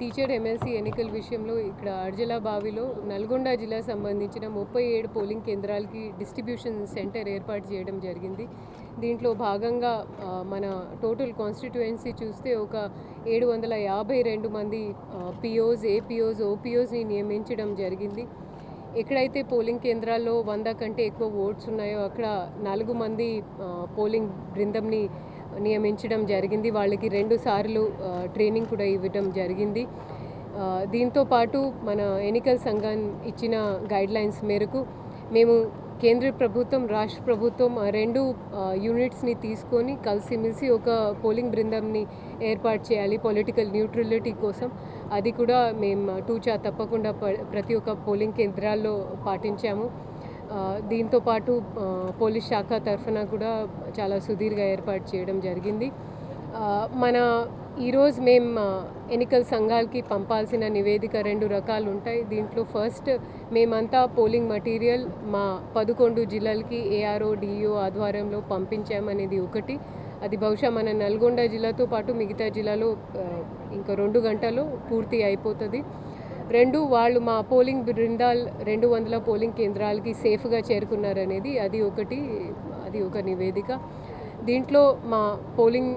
Teacher MLC ఎన్నికల విషయంలో ఇక్కడ అర్జలా బావిలో నల్గొండ జిల్లా సంబంధించిన ముప్పై ఏడు పోలింగ్ కేంద్రాలకి డిస్ట్రిబ్యూషన్ సెంటర్ ఏర్పాటు చేయడం జరిగింది. దీంట్లో భాగంగా మన టోటల్ కాన్స్టిట్యుయెన్సీ చూస్తే ఒక ఏడు వందల యాభై రెండు మంది పిఓస్ ఏపీఓస్ ఓపీఓస్ని నియమించడం జరిగింది. ఎక్కడైతే పోలింగ్ కేంద్రాల్లో వంద కంటే ఎక్కువ ఓట్స్ ఉన్నాయో అక్కడ నాలుగు మంది పోలింగ్ బృందంని నియమించడం జరిగింది. వాళ్ళకి రెండు సార్లు ట్రైనింగ్ కూడా ఇవ్వడం జరిగింది. దీంతో పాటు మన ఎన్నికల సంఘం ఇచ్చిన గైడ్లైన్స్ మేరకు మేము కేంద్ర ప్రభుత్వం రాష్ట్ర ప్రభుత్వం రెండు యూనిట్స్ని తీసుకొని కలిసిమెలిసి ఒక పోలింగ్ బృందంని ఏర్పాటు చేయాలి. పొలిటికల్ న్యూట్రలిటీ కోసం. అది కూడా మేము టూచా తప్పకుండా ప- ప్రతి ఒక్క పోలింగ్ కేంద్రాల్లో పాటించాము. దీంతోపాటు దీంతో పాటు పోలీస్ శాఖ తరఫున కూడా చాలా సుదీర్ఘ ఏర్పాటు చేయడం జరిగింది. మన ఈరోజు మేము ఎన్నికల సంఘాలకి పంపాల్సిన నివేదిక రెండు రకాలు ఉంటాయి. దీంట్లో ఫస్ట్ మేమంతా పోలింగ్ మటీరియల్ మా పదకొండు జిల్లాలకి ఏఆర్ఓ డిఈఓ ఆధ్వర్యంలో పంపించామనేది ఒకటి. అది బహుశా మన నల్గొండ జిల్లాతో పాటు మిగతా జిల్లాలో ఇంకా రెండు గంటలు పూర్తి అయిపోతుంది. రెండు వాళ్ళు మా పోలింగ్ బృందాల్ రెండు వందల పోలింగ్ కేంద్రాలకి సేఫ్గా చేరుకున్నారనేది అది ఒకటి అది ఒక నివేదిక. దీంట్లో మా పోలింగ్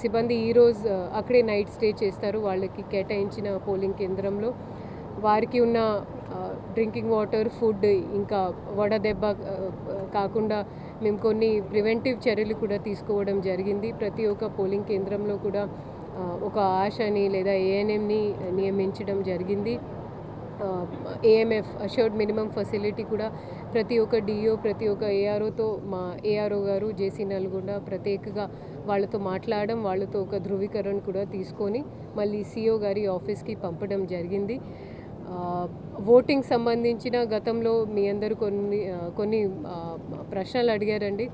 సిబ్బంది ఈరోజు అక్కడే నైట్ స్టే చేస్తారు వాళ్ళకి కేటాయించిన పోలింగ్ కేంద్రంలో. వారికి ఉన్న డ్రింకింగ్ వాటర్ ఫుడ్ ఇంకా వడదెబ్బ కాకుండా మేము కొన్ని ప్రివెంటివ్ చర్యలు కూడా తీసుకోవడం జరిగింది. ప్రతి ఒక్క పోలింగ్ కేంద్రంలో కూడా ఒక ఆశని లేదా ఏఎన్ఎంని నియమించడం జరిగింది. ఏఎంఎఫ్ అష్యూర్డ్ మినిమం ఫెసిలిటీ కూడా ప్రతి ఒక్క డిఓ ప్రతి ఒక్క ఏఆర్ఓతో మా ఏఆర్ఓ గారు జేసీ నల్గొండ ప్రత్యేకంగా వాళ్ళతో మాట్లాడడం వాళ్ళతో ఒక ధృవీకరణ కూడా తీసుకొని మళ్ళీ సిఓ గారి ఆఫీస్కి పంపడం జరిగింది. ఓటింగ్ సంబంధించిన గతంలో మీ అందరూ కొన్ని కొన్ని ప్రశ్నలు అడిగారండి.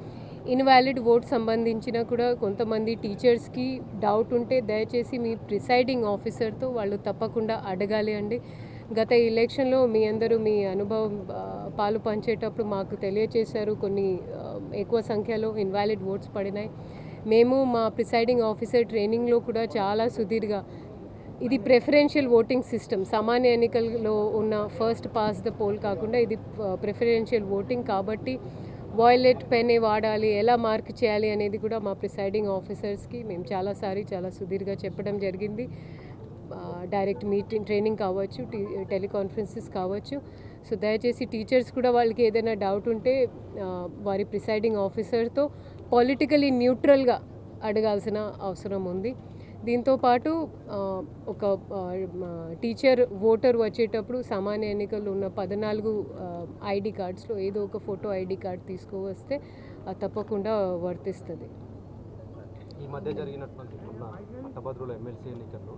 ఇన్వాలిడ్ ఓట్ సంబంధించిన కూడా కొంతమంది టీచర్స్కి డౌట్ ఉంటే దయచేసి మీ ప్రిసైడింగ్ ఆఫీసర్తో వాళ్ళు తప్పకుండా అడగాలి అండి. గత ఎలక్షన్లో మీ అందరూ మీ అనుభవం పాలు పంచేటప్పుడు మాకు తెలియచేశారు. కొన్ని ఎక్కువ సంఖ్యలో ఇన్వాలిడ్ ఓట్స్ పడినాయి. మేము మా ప్రిసైడింగ్ ఆఫీసర్ ట్రైనింగ్లో కూడా చాలా సుదీర్ఘ ఇది ప్రిఫరెన్షియల్ ఓటింగ్ సిస్టమ్. సామాన్య ఎన్నికల్లో ఉన్న ఫస్ట్ పాస్ ద పోల్ కాకుండా ఇది ప్రిఫరెన్షియల్ ఓటింగ్ కాబట్టి వాయిలెట్ పెన్నే వాడాలి ఎలా మార్క్ చేయాలి అనేది కూడా మా ప్రిసైడింగ్ ఆఫీసర్స్కి మేము చాలాసారి చాలా సుదీర్ఘ చెప్పడం జరిగింది. డైరెక్ట్ మీటింగ్ ట్రైనింగ్ కావచ్చు టీ టెలికాన్ఫరెన్సెస్ కావచ్చు. సో దయచేసి టీచర్స్ కూడా వాళ్ళకి ఏదైనా డౌట్ ఉంటే వారి ప్రిసైడింగ్ ఆఫీసర్తో పొలిటికలీ న్యూట్రల్గా అడగాల్సిన అవసరం ఉంది. దీంతో పాటు ఒక టీచర్ ఓటర్ వచ్చేటప్పుడు సామాన్య ఎన్నికలు ఉన్న పద్నాలుగు ఐడి కార్డ్స్లో ఏదో ఒక ఫోటో ఐడి కార్డ్ తీసుకువస్తే అది తప్పకుండా వర్తిస్తుంది. ఈ మధ్య జరిగినటువంటి మొన్న పట్టభద్రుల ఎమ్మెల్సీ ఎన్నికల్లో